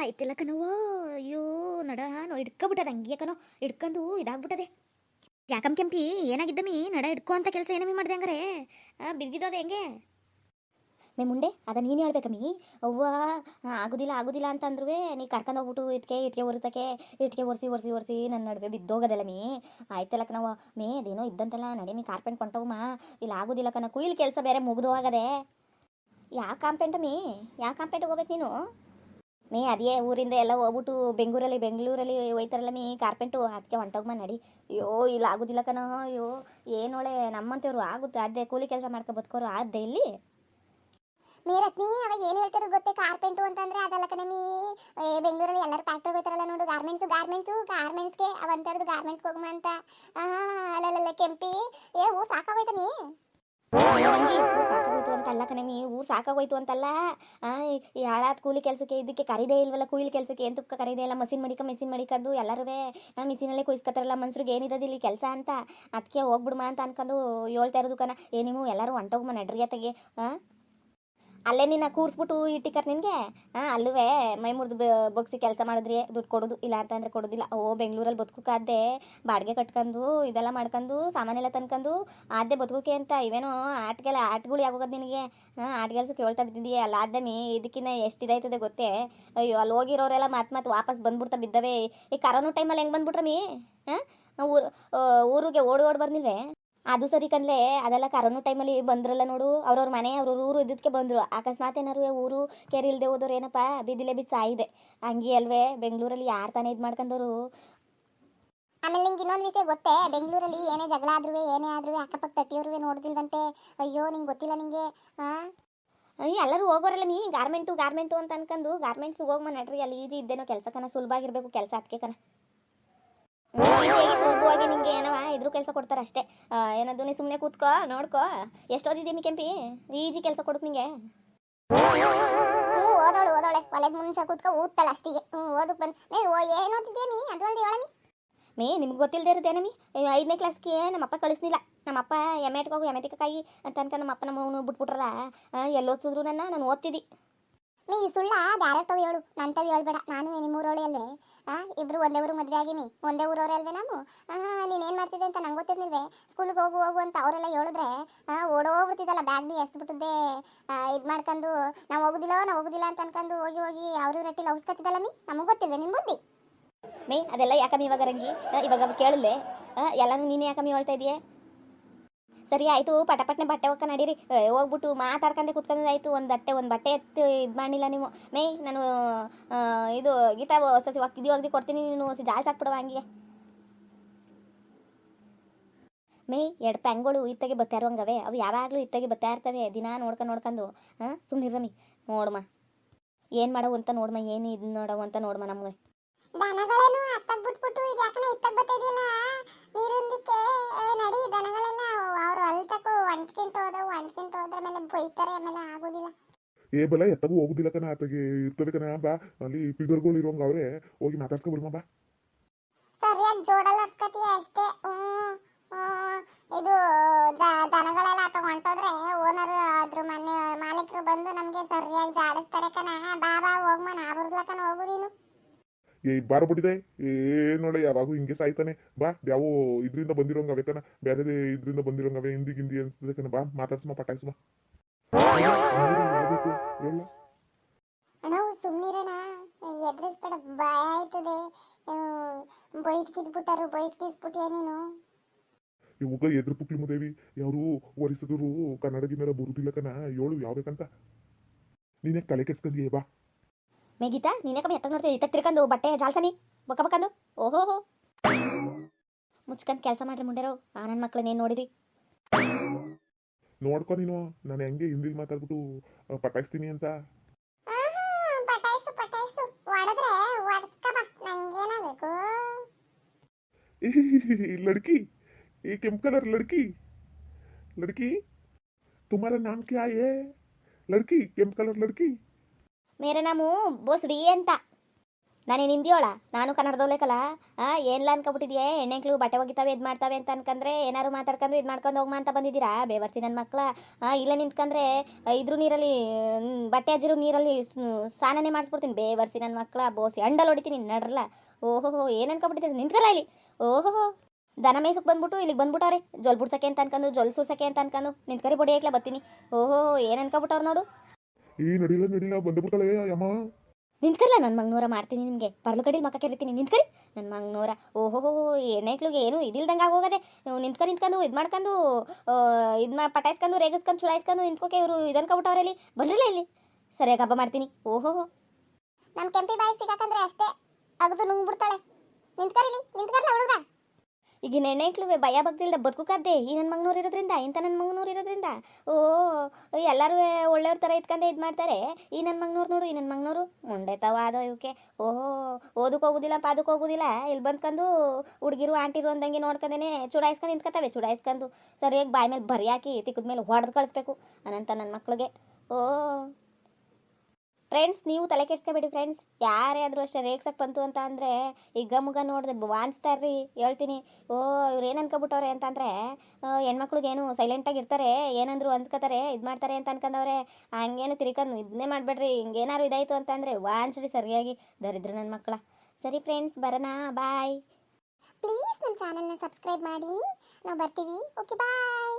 ಆಯ್ತಿಲ್ಲ ಕಣವೋ ಅಯ್ಯೋ, ನಡ, ನೋ, ಹಿಡ್ಕೊಬಿಟ್ಟದ ಹಂಗೆ ಕಣೋ. ಹಿಡ್ಕೊಂಡು ಇದಾಗ್ಬಿಟ್ಟದೆ. ಯಾಕಂ ಕೆಂಪಿ ಏನಾಗಿದ್ದಮ್ಮಿ ನಡ, ಹಿಡ್ಕೊ ಅಂತ ಕೆಲಸ ಏನಮ್ಮಿ ಮಾಡಿದೆ ಹಂಗಾರೆ? ಬಿದ್ದಿದ್ದೋದೆ ಹೆಂಗೆ? ಮೇ, ಮುಂಡೆ, ಅದ ನೀನು ಹೇಳ್ಬೇಕಮ್ಮಿ ಅವ್ವ ಆಗುದಿಲ್ಲ ಆಗುದಿಲ್ಲ ಅಂತಂದ್ರೂ ನೀ ಕರ್ಕೊಂಡು ಹೋಗ್ಬಿಟ್ಟು ಇಟ್ಕೆ ಇಟ್ಕೆ ಒರೆತಕ್ಕೆ, ಇಟ್ಕೆ ಒರೆಸಿ ಒರೆಸಿ ಒರೆಸಿ ನನ್ನ ನಡುವೆ ಬಿದ್ದೋಗದಲ್ಲ ಮೀ. ಆಯ್ತಲ್ಲ ಕಣವ ಮೇ, ಅದೇನೋ ಇದ್ದಂತಲ್ಲ, ನಡೆ ಮೀ, ಕಾರ್ಪೆಂಟ್ ಕೊಂಟವಮ್ಮ ಇಲ್ಲ, ಆಗುದಿಲ್ಲ ಕಣ. ಕುಯ್ಲ್ ಕೆಲಸ ಬೇರೆ ಮುಗ್ದು ಹೋಗದೆ ಯಾವ ಕಾಂಪೆಂಟ್ ಮೀ? ಯಾವ ಕಾಂಪೆಂಟ್ಗೆ ಹೋಗ್ಬೇಕು ನೀನು? ಮೇ ಅದೇ ಊರಿಂದ ಎಲ್ಲ ಹೋಗ್ಬಿಟ್ಟು ಬೆಂಗಳೂರಲ್ಲಿ ಬೆಂಗಳೂರಲ್ಲಿ ಹೋಯ್ತಾರಲ್ಲ ನೀ ಕಾರ್ಪೆಂಟು ಅದಕ್ಕೆ ಹೊಂಟೋಗ್ಮ ನಡಿ. ಅಯ್ಯೋ, ಇಲ್ಲ ಆಗುದಿಲ್ಲ ಕಣ, ಅಯ್ಯೋ, ಏನೋಳೆ ನಮ್ಮಂತವ್ರು ಆಗುತ್ತೆ? ಅದೇ ಕೂಲಿ ಕೆಲಸ ಮಾಡ್ಕೊ ಬದುಕೋರು ಆದ್ದೆ ಇಲ್ಲಿ? ಮೇರತ್ನಿ, ಅವಾಗ ಏನು ಹೇಳ್ತಾರೋ ಗೊತ್ತೇ? ಕಾರ್ಪೆಂಟು ಅಂತಂದ್ರೆ ಅದಲ್ಲ ಕಣಮಿ ಬೆಂಗಳೂರಲ್ಲಿ ಎಲ್ಲರೂ ಫ್ಯಾಕ್ಟ್ರಿ ಹೋಗ್ತಾರಲ್ಲ ನೋಡು ಗಾರ್ಮೆಂಟ್ಸು ಗಾರ್ಮೆಂಟ್ಸು ಗಾರ್ಮೆಂಟ್ಸ್ಗೆ ಅವಂತರದು ಗಾರ್ಮೆಂಟ್ಸ್ಗೆ ಹೋಗಮ್ಮ ಅಂತ. ಅಲ್ಲಲ್ಲ ಕೆಂಪಿ. ಏ ಹೂ ಸಾಕಾಗೋಯ್ತ ನೀ ತಂಗಿ, ಊರ್ ಸಾಕಾಗೋಯ್ತು ಅಂತ ಅಲ್ಲ ಕಣೆ ನೀ ಊರು ಸಾಕಾಗೋಯ್ತು ಅಂತಲ್ಲ. ಹಾಳಾದ ಕೂಲಿ ಕೆಲಸಕ್ಕೆ ಇದಕ್ಕೆ ಕರೀದೇ ಇಲ್ವಲ್ಲ ಕೂಲಿ ಕೆಲಸಕ್ಕೆ ಎಂತಕ್ಕೆ ಕರೀದೇ ಇಲ್ಲ ಮಷಿನ್ ಮಡಿಕ ಮೆಷಿನ್ ಮಡಿಕದ್ದು ಎಲ್ಲರೂ ಮಿಷಿನಲ್ಲೇ ಕುಯ್ಸ್ಕೊತಾರಲ್ಲ ಮನ್ಸ್ರಿಗೆ ಏನಿರೋದು ಇಲ್ಲಿ ಕೆಲಸ ಅಂತ. ಅದಕ್ಕೆ ಹೋಗ್ಬಿಡ್ಮ ಅಂತ ಅನ್ಕೊಂಡು ಹೇಳ್ತಾ ಇರೋದು ಕಣ. ಏ ನೀವು ಎಲ್ಲರೂ ಹೊಂಟೋಗ್ಮ ನಡ್ರಿ ಅತ್ತಗೆ. ಆ? ಅಲ್ಲೇ ನಿನ್ನ ಕೂರಿಸ್ಬಿಟ್ಟು ಇಟ್ಟಿಕರ್ ನಿನಗೆ? ಹಾಂ ಅಲ್ಲೂ ಮೈ ಮುರಿದು ಬಗ್ಸಿ ಕೆಲಸ ಮಾಡಿದ್ರಿ, ದುಡ್ಡು ಕೊಡೋದು, ಇಲ್ಲ ಅಂತಂದ್ರೆ ಕೊಡೋದಿಲ್ಲ. ಓ, ಬೆಂಗಳೂರಲ್ಲಿ ಕಾದೆ ಬಾಡಿಗೆ ಕಟ್ಕೊಂಡು ಇದೆಲ್ಲ ಮಾಡ್ಕೊಂಡು ಸಾಮಾನೆಲ್ಲ ತನ್ಕೊಂಡು ಆದ್ದೆ ಬದುಕೋಕೆ ಅಂತ, ಇವೇನೋ ಆಟಗೆಲ್ಲ, ಆಟಗಳು ಯಾವಾಗ ನಿನಗೆ? ಹಾಂ ಆಟಗೆಲ್ಸಕ್ಕೆ ಕೇಳ್ತಾ ಬಿದ್ದಿದೆಯಾ ಅಲ್ಲ ಆದ್ದಮಿ ಇದಕ್ಕಿನ್ನ ಎಷ್ಟು ಇದಾಯ್ತದೆ ಗೊತ್ತೇ? ಅಯ್ಯೋ, ಅಲ್ಲಿ ಹೋಗಿರೋರೆಲ್ಲ ಮಾತು ಮಾತು ವಾಪಸ್ ಬಂದ್ಬಿಡ್ತಾ ಬಿದ್ದವೆ. ಈ ಕರೋನಾ ಟೈಮಲ್ಲಿ ಹೆಂಗೆ ಬಂದ್ಬಿಟ್ರಮಿ ಹಾಂ, ಊರು ಊರಿಗೆ ಓಡಿ ಓಡಿ ಬರ್ನಿಲ್ವೇ ಅದು ಸರಿ ಕಣ್ಲೆ ಅದೆಲ್ಲ ಕರೋನಾ ಟೈಮಲ್ಲಿ ಬಂದ್ರಲ್ಲ ನೋಡು. ಅವ್ರವ್ರ ಮನೆ ಅವ್ರವ್ರ ಊರು ಇದ್ದಕ್ಕೆ ಬಂದರು. ಅಕಸ್ಮಾತ್ ಏನಾರು ಊರು ಕೆರೆ ಇಲ್ಲದೆ ಹೋದವ್ರು ಏನಪ್ಪ ಬಿದ್ದಿಲೆ ಬಿದ್ದು ಸಾಯಿದೆ. ಹಂಗೆ ಅಲ್ವೇ ಬೆಂಗಳೂರಲ್ಲಿ ಯಾರು ತಾನೇ ಇದು ಮಾಡ್ಕೊಂಡವ್ರು ಆಮೇಲೆ ನಿಂಗೆ ಇನ್ನೊಂದು ವಿಷಯ ಗೊತ್ತೇ ಬೆಂಗಳೂರಲ್ಲಿ ಏನೇ ಜಗಳ ಆದ್ರೂ ಏನೇ ಆದ್ರೂ ಅಕ್ಕಪಕ್ಕ ತಟ್ಟಿಯವ್ರಿಗೆ ನೋಡ್ದಿಲ್ವಂತೆ. ಅಯ್ಯೋ ನಿಂಗೆ ಗೊತ್ತಿಲ್ಲ ನಿಂಗೆ? ಆ? ಅಯ್ಯ ಎಲ್ಲರೂ ಹೋಗೋರಲ್ಲ ನೀ ಗಾರ್ಮೆಂಟು ಗಾರ್ಮೆಂಟು ಅಂತ ಅನ್ಕೊಂಡು ಗಾರ್ಮೆಂಟ್ಸ್ ಹೋಗಿ ನಡ್ರಿ ಅಲ್ಲಿ ಈಜಿ ಇದ್ದೇನೋ ಕೆಲಸ ಕನ ಆಗಿರಬೇಕು ಕೆಲಸ ಅದಕ್ಕೆ ಕನ ಹೇಗೆ ನಿಂಗೆ ಏನವ ಇದ್ರು ಕೆಲಸ ಕೊಡ್ತಾರೆ ಅಷ್ಟೇ. ಏನದು, ನೀ ಸುಮ್ಮನೆ ಕೂತ್ಕೋ, ನೋಡ್ಕೋ. ಎಷ್ಟು ಓದಿದ್ದೀನಿ ಕೆಂಪಿ? ಈಜಿ ಕೆಲಸ ಕೊಡಕ್ ನಿಂಗೆ. ಓದೋಳು, ಓದೋಳೆ. ಒಲೆದ ಮುಂಚೆ ಕೂತ್ಕೊ, ಊದ್ತಾಳೆ ಅಷ್ಟಿಗೆ. ಹ್ಞೂ ಓದಕ್ಕೆ ಬಂದು ಮೇ ಓ, ಏನು ಓದಿದ್ದೆ ನೀ? ಅದು ಅಲ್ದೆ ಹೇಳಮಿ ಮೇ, ನಿಮ್ಗೆ ಗೊತ್ತಿಲ್ಲದೆ ಇರೋದೇನಮಿ ಐದನೇ ಕ್ಲಾಸ್ಗೆ ನಮ್ಮಪ್ಪ ಕಳಿಸ್ಲಿಲ್ಲ. ನಮ್ಮಪ್ಪ ಎಂ ಹೋಗು, ಎಂ ಕೈ ಕಾಯಿ ಅಂತ ಅನ್ಕೊಂಡು ನಮ್ಮಪ್ಪ ನಮ್ಮವನು ಬಿಟ್ಬಿಟ್ರಲ್ಲ. ಎಲ್ಲಿ ಓದಿಸಿದ್ರು ನನ್ನ, ನಾನು ಓದ್ತಿದ್ದಿ. ನೀ ಈ ಸುಳ್ಳ ಬ್ಯಾರತ್ತವ ಹೇಳು ನಂತವ್ ಹೇಳ್ಬೇಡ. ನಾನು ನಿಮ್ಮೂರವಳೆ ಅಲ್ವೇ? ಆ, ಇಬ್ರು ಒಂದೇ ಊರು ಮದ್ವೆ ಆಗಿನಿ, ಒಂದೇ ಊರವ್ರೆ ಅಲ್ವೇ ನಾವು ನೀನು ಏನು ಮಾಡ್ತಿದ್ದೆ ಅಂತ ನಂಗೆ ಗೊತ್ತಿರ್ಲಿಲ್ವೇ? ಸ್ಕೂಲಿಗೆ ಹೋಗು ಹೋಗು ಅಂತ ಅವರೆಲ್ಲ ಹೇಳಿದ್ರೆ ಓಡೋಗ್ಬಿಡ್ತಿದ್ದಲ್ಲ ಬ್ಯಾಗ್ನಿ ಎಸ್ಬಿಟ್ಟಿದ್ದೆ ಇದು ಮಾಡ್ಕೊಂಡು, ನಾವು ಹೋಗುದಿಲ್ಲ ನಾವು ಹೋಗುದಿಲ್ಲ ಅಂತ ಅನ್ಕೊಂಡು ಹೋಗಿ ಹೋಗಿ ಅವ್ರ ರೆಟ್ಟಿಲಿ ಔಸ್ಕತ್ತಿದ್ದಲ್ಲ ಮೀ? ನಮಗೆ ಗೊತ್ತಿಲ್ವೇ ನಿಮ್ಮ ಬುದ್ಧಿ ಮೇ, ಅದೆಲ್ಲ ಯಾಕಮ್ಮಿ ಇವಾಗ ರಂಗಿ? ಇವಾಗ ಕೇಳಲೆ ಎಲ್ಲಾನು ನೀನೇ ಯಾಕಮ್ಮಿ ಹೇಳ್ತಾ ಇದೀಯ? ಸರಿ ಆಯಿತು ಪಟಪಟ್ನೆ ಬಟ್ಟೆ ಹೋಗ್ಕ ನಡೀರಿ. ಹೋಗ್ಬಿಟ್ಟು ಮಾತಾಡ್ಕೊಂಡೆ ಕುತ್ಕೊಂಡಾಯ್ತು ಒಂದು ಬಟ್ಟೆ ಒಂದು ಬಟ್ಟೆ ಎತ್ತು ಇದು ಮಾಡಿಲ್ಲ ನೀವು. ಮೇ, ನಾನು ಇದು ಗೀತಾ ಸಸಿ ಒಕ್ಕಿದಿ ಒಗ್ದಿ ಕೊಡ್ತೀನಿ, ನೀನು ಹೊಸ ಜಾಸ್ತಿ ಹಾಕ್ಬಿಡುವ ಹಂಗೆ. ಮೇ, ಎರಡು ಪ್ಯಾಂಗಳು ಇತ್ತಗೆ ಬತ್ತಾ ಇರೋಂಗವೆ ಅವು ಯಾವಾಗಲೂ ಇತ್ತಗೆ ಬತ್ತಾ ಇರ್ತವೆ, ದಿನ ನೋಡ್ಕೊಂಡು ನೋಡ್ಕೊಂಡು. ಹಾಂ ಸುಮ್ಮನಿರಮಿ ನೋಡಮ್ಮ ಏನು ಮಾಡವು ಅಂತ ನೋಡಮ್ಮ ಏನು ಇದು ನೋಡವು ಅಂತ ನೋಡಮ್ಮ ನಮಗೆ. ದನಗಳೇನು ಅತ್ತಗ್ ಬಿಟ್ಬಿಟ್ಟು ಇದು ಯಾಕನೆ ಬತ್ತಾ ಬತ್ತಿದಿಲ್ಲ ನೀರೊಂದಿಕ್ಕೆ ನಡಿ ದನಗಳೆಲ್ಲ ಅವ್ರು ಅಲ್ತಕ್ಕೂ ಒಂಟ್ಕಿಂತ ಹೋದವು ಒಂಟ್ಕಿಂತ ಹೋದ್ರ ಮೇಲೆ ಬೈತಾರೆ ಆಮೇಲೆ ಆಗೋದಿಲ್ಲ ಏ ಬಲ ಎತ್ತಗೂ ಹೋಗುದಿಲ್ಲ ಕಣ ಆತಗೆ ಇರ್ತದೆ ಕಣ ಬಾ ಅಲ್ಲಿ ಫಿಗರ್ಗಳು ಇರೋಂಗ ಅವ್ರೆ ಹೋಗಿ ಮಾತಾಡ್ಸ್ಕೊ ಬರ್ಮ ಬಾ ಸರಿಯಾಗಿ ಜೋಡಲ್ ಹರ್ಸ್ಕತಿಯ ಅಷ್ಟೇ. ಇದು ದನಗಳೆಲ್ಲ ಆತ ಹೊಂಟೋದ್ರೆ ಓನರ್ ಅದ್ರ ಮನೆ ಮಾಲೀಕರು ಬಂದು ನಮಗೆ ಸರಿಯಾಗಿ ಜಾಡಿಸ್ತಾರೆ ಕಣ ಬಾ ಬಾ ಹೋಗ್ಮ ನಾ ಬರ್ಲಕನ ಹೋಗು ನೀನು ಏ ಬಾರ ಬಿಟ್ಟಿದೆ. ಏ ನೋಡ ಯಾವಾಗೂ ಹಿಂಗೆ ಸಾಯ್ತಾನೆ. ಬಾ ಯಾವ ಇದ್ರಿಂದ ಬಂದಿರೋಂಗ ಅವೇ ಕಣ. ಬೇರೆ ಇದ್ರಿಂದ ಬಂದಿರೋಂಗ ಅವೇ ಹಿಂದಿ ಗಿಂದಿ ಅನ್ಸ್ತದೆ ಕಣ. ಬಾ ಮಾತಾಡ್ಸಮ ಪಟಾಯ್ಸಮ ಹೇಳ. ನಾವು ಸುಮ್ಮನಿರೋಣ ಎದುರಿಸ್ಬೇಡ ಭಯ ಆಯ್ತದೆ. ಬೈಸ್ಕಿಸ್ಬಿಟ್ಟಾರು ಬೈಸ್ಕಿಸ್ಬಿಟ್ಟಿಯ ನೀನು? ಇವಾಗ ಎದ್ರ ಪುಕ್ಲಿ ಮುದೇವಿ ಯಾರು ಒರಿಸಿದ್ರು ಕನ್ನಡ ಗಿನ್ನಡ ಬರುದಿಲ್ಲ ಕಣ. ಏಳು ಯಾವ್ಬೇಕಂತ ನೀನೇ ತಲೆ ಕೆಡ್ಸ್ಕೊಂಡ್ಯೇ ಬಾ. ಮೇಗೀತಾ ನೀನೇ ಕಮ್ಮಿ ಎತ್ತ ನೋಡ್ತೀವಿ ಇತ್ತ ತಿರ್ಕೊಂಡು ಬಟ್ಟೆ ಜಾಲ್ಸನಿ ಬಕ್ಕ ಬಕ್ಕಂದು ಓಹೋ ಹೋ ಮುಚ್ಕೊಂಡು ಕೆಲಸ ಮಾಡ್ರಿ ಮುಂಡೆರು ಆ ನನ್ನ ಮಕ್ಳನ್ನೇನು ನೋಡಿರಿ ನೋಡ್ಕೊ ನೀನು ನಾನು ಹೆಂಗೆ ಹಿಂದಿಲ್ ಮಾತಾಡ್ಬಿಟ್ಟು ಆ, ಪಟಾಯಿಸ್ತೀನಿ ಅಂತ ಆಹಾ, ಪಟಾಯ್ಸು ಪಟಾಯ್ಸು ಹೊಡೆದ್ರೆ ಹೊಡ್ಸ್ಕ ಬಾ ನಂಗೇನಾಗಬೇಕು ए, लड़की ये केम कलर लड़की लड़की तुम्हारा नाम क्या है लड़की केम कलर लड़की ಮೇರೆ ನಾಮು ಬೋಸ್ಡಿ ಅಂತ. ನಾನೇನು ಹಿಂದಿಯೋಳ ನಾನು ಕನ್ನಡದವ್ಲೇಕಲ್ಲ ಆ, ಏನ್ಲ ಅನ್ಕೊಬಿಟ್ಟಿದ್ಯೆ? ಹೆಣ್ಣೆಂಕ್ಳು ಬಟ್ಟೆ ಒಗಿತಾವೆ, ಇದು ಮಾಡ್ತಾವೆ ಅಂತ ಅನ್ಕಂದ್ರೆ ಏನಾರು ಮಾತಾಡ್ಕೊಂಡು ಇದು ಮಾಡ್ಕೊಂಡು ಹೋಗ್ಮಾ ಅಂತ ಬಂದಿದ್ದೀರಾ? ಬೇವರ್ಸಿ ನನ್ನ ಮಕ್ಕಳ ಇಲ್ಲ ನಿಂತ್ಕಂದ್ರೆ ಇದ್ರ ನೀರಲ್ಲಿ ಬಟ್ಟೆ ಹಜಿರು ನೀರಲ್ಲಿ ಸ್ನಾನನೇ ಮಾಡಿಸ್ಬಿಡ್ತೀನಿ. ಬೇವರ್ಸಿ ನನ್ನ ಮಕ್ಕಳ ಬೋಸಿ ಅಂಡಲ್ ಹೊಡಿತೀನಿ ನಡ್ರಲ್ಲ ಓಹೋ ಏನು ಅನ್ಕೊಬಿಟ್ಟಿದ್ದೀರಿ? ನಿಂತ್ಕಲ್ಲ ಇಲ್ಲಿ? ಓಹೋ ದನ ಮೇಸಕ್ಕೆ ಬಂದ್ಬಿಟ್ಟು ಇಲ್ಲಿಗೆ ಬಂದ್ಬಿಟ್ಟವ್ರೆ. ಜೊಲ್ ಬಿಡ್ಸಕ್ಕೆ ಅಂತ ಅನ್ಕೊಂಡು ಜೊಲ್ ಸೂಸಕ್ಕೆ ಅಂತ ಅನ್ಕೊಂಡು ನಿಂತ್ಕರಿ ಬಡಿ ಹಾಕ್ಲ ಬರ್ತೀನಿ ಓಹೋ ಏನು ಅನ್ಕೊಬಿಟ್ಟವ್ರು ನೋಡು. ಈ ನಡಿಲ ನಡಿಲ ಬಂದು ಬಿಡ್ತಾಳೆ ಯಮ್ಮ. ನಿಂತ್ಕಲ್ಲ ನನ್ನ ಮಂಗ್ನೂರ ಮಾಡ್ತೀನಿ ನಿಮಗೆ ಪರ್ಲು ಕಡಿಲ್ ಮಕ್ಕ ಕೇಳ್ತೀನಿ ನಿಂತ್ಕರಿ. ನನ್ನ ಮಂಗ್ನೂರ. ಓಹೋ ಎಣ್ಣೆಕ್ಳಿಗೆ ಏನು ಇದಿಲ್ದಂಗ ಆಗೋಗದೆ ನೀವು ನಿಂತ್ಕೊಂಡು ನಿಂತ್ಕೊಂಡು ಇದು ಮಾಡ್ಕೊಂಡು ಇದು ಮಾ ಪಟಾಯಿಸ್ಕೊಂಡು ರೇಗಿಸ್ಕೊಂಡು ಚುಳಾಯಿಸ್ಕೊಂಡು ನಿಂತ್ಕೋಕೆ ಇವರು ಇದನ್ಕೊಬಿಟ್ಟವ್ರೆ ಇಲ್ಲಿ ಬರಲಿಲ್ಲ ಇಲ್ಲಿ. ಸರಿಯಾಗಿ ಹಬ್ಬ ಮಾಡ್ತೀನಿ. ಓಹೋ ನಮ್ಮ ಕೆಂಪಿ ಬಾಯಿಗೆ ಸಿಗಾಕಂದ್ರೆ ಅಷ್ಟೇ. ಅಗದು ನುಂಗ್ಬಿಡ್ತಾಳೆ. ನಿಂತ್ಕರಿಲಿ ನಿಂತ್ಕರ್ಲ ಹುಡುಗ ಈಗ ನೆಣ್ಣೆಕ್ಳು ಭಯ ಬಗ್ದಿಲ್ದ ಬದುಕುಕದ್ದೆ ಈ ನನ್ನ ಮಗ್ನೂರು ಇರೋದ್ರಿಂದ ಇಂಥ ನನ್ನ ಮಗ್ನೂರು ಇರೋದ್ರಿಂದ. ಓ ಎಲ್ಲರೂ ಒಳ್ಳೆಯವ್ರ ಥರ ಇದ್ಕಂಡೆ ಇದು ಮಾಡ್ತಾರೆ. ಈ ನನ್ನ ಮಗ್ನೂರು ನೋಡು, ಈ ನನ್ನ ಮಂಗ್ನೂರು ಮುಂಡೆ ತವ ಅದೋ ಇವಕ್ಕೆ ಓಹೋ ಓದಕ್ಕೆ ಹೋಗೋದಿಲ್ಲ ಪಾದಕ್ಕೆ ಹೋಗುದಿಲ್ಲ. ಇಲ್ಲಿ ಬಂದ್ಕೊಂಡು ಹುಡುಗಿರು, ಆಂಟಿರು ಅಂದಂಗೆ ನೋಡ್ಕೊಂಡೇನೆ ಚುಡಾಯಿಸ್ಕೊಂಡು ನಿಂತ್ಕತ್ತವೆ ಚುಡಾಯಿಸ್ಕೊಂಡು ಸರಿಯಾಗಿ ಬಾಯ್ ಮೇಲೆ ಬರಿಯಾಕಿ ತಿಕ್ಕದ ಮೇಲೆ ಹೊಡೆದು ಕಳಿಸ್ಬೇಕು ಅನಂತ ನನ್ನ ಮಕ್ಳಿಗೆ. ಓ ಫ್ರೆಂಡ್ಸ್ ನೀವು ತಲೆ ಕೆಡ್ಸ್ಕೊಬೇಡಿ ಫ್ರೆಂಡ್ಸ್ ಯಾರೇ ಆದರೂ ಅಷ್ಟೇ ರೇಗ್ಸಕ್ಕೆ ಬಂತು ಅಂತ ಅಂದರೆ ಈಗ ಮುಗ ನೋಡಿದ್ರೆ ರೀ ಹೇಳ್ತೀನಿ. ಓ, ಇವ್ರು ಏನು ಅನ್ಕೊಬಿಟ್ಟವ್ರೆ ಅಂತಂದರೆ ಹೆಣ್ಮಕ್ಳಿಗೇನು ಸೈಲೆಂಟಾಗಿ ಇರ್ತಾರೆ, ಏನಂದ್ರು ಅನ್ಸ್ಕೊತಾರೆ, ಇದು ಮಾಡ್ತಾರೆ ಅಂತ ಅನ್ಕೊಂಡವ್ರೆ ಹಂಗೇನು ತಿರ್ಕೊಂಡು ಇದನ್ನೇ ಮಾಡಬೇಡ್ರಿ ಹಿಂಗೇನಾದ್ರು ಇದಾಯಿತು ಅಂತಂದರೆ ವಾನ್ಸ್ರಿ ಸರಿಯಾಗಿ, ದರಿದ್ರ ನನ್ನ ಮಕ್ಕಳ ಸರಿ ಫ್ರೆಂಡ್ಸ್ ಬರೋಣ ಬಾಯ್ ಪ್ಲೀಸ್ ನಮ್ಮ ಚಾನಲ್ನ ಸಬ್ಸ್ಕ್ರೈಬ್ ಮಾಡಿ. ನಾವು ಬರ್ತೀವಿ. Okay bye